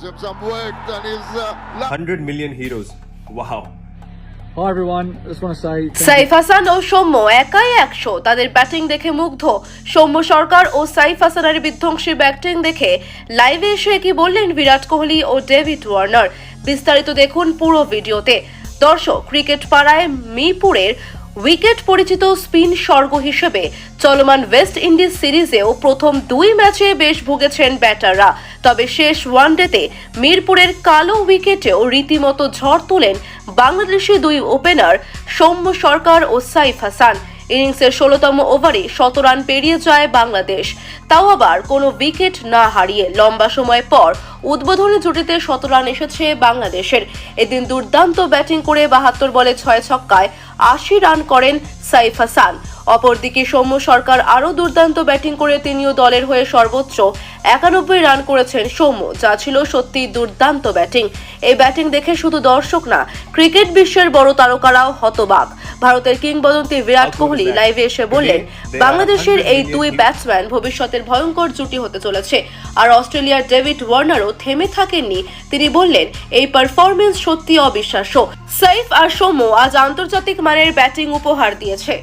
gives him some work and he's uh, 100 million heroes. Wow. Hi everyone, I just want to say thank Saif Hasan ও সৌম্য একাই একশো। তাদের batting দেখে মুগ্ধ। সৌম্য সরকার ও সাইফ হাসানের বিধ্বংসী ব্যাটিং দেখে লাইভে এসে কি বললেন বিরাট কোহলি ও ডেভিড ওয়ার্নার? বিস্তারিত দেখুন পুরো ভিডিওতে। দর্শক ক্রিকেট পাড়ায় মিরপুরের উইকেট পরিচিত স্পিন স্বর্গ হিসেবে চলমান ওয়েস্ট ইন্ডিজ সিরিজেও প্রথম দুই ম্যাচে বেশ ভুগেছেন ব্যাটাররা। তবে শেষ ওয়ানডেতে মিরপুরের কালো উইকেটেও রীতিমতো ঝড় তোলেন বাংলাদেশি দুই ওপেনার সৌম্য সরকার ও সাইফ হাসান। ইনিংসের ষোলোতম ওভারে শত রান পেরিয়ে যায় বাংলাদেশ। তাও আবার কোনো উইকেট না হারিয়ে লম্বা সময় পর উদ্বোধনী জুটিতে শত রান এসেছে বাংলাদেশের। এদিন দুর্দান্ত ব্যাটিং করে বাহাত্তর বলে ছয় ছক্কায় আশি রান করেন সাইফ হাসান। অপরদিকে সৌম্য সরকার আরও দুর্দান্ত ব্যাটিং করে তিনিও দলের হয়ে সর্বোচ্চ একানব্বই রান করেছেন সৌম্য যা ছিল সত্যি দুর্দান্ত ব্যাটিং। এই ব্যাটিং দেখে শুধু দর্শক না ক্রিকেট বিশ্বের বড় তারকারাও হতবাক। ভারতের কিংবদন্তি বিরাট কোহলি লাইভে এসে বললেন বাংলাদেশের এই দুই ব্যাটসম্যান ভবিষ্যতের ভয়ঙ্কর জুটি হতে চলেছে। আর অস্ট্রেলিয়ার ডেভিড ওয়ার্নারও থেমে থাকেননি। তিনি বললেন এই পারফরমেন্স সত্যি অবিশ্বাস্য। সাইফ আর সৌম্য আজ আন্তর্জাতিক মানের ব্যাটিং উপহার দিয়েছে।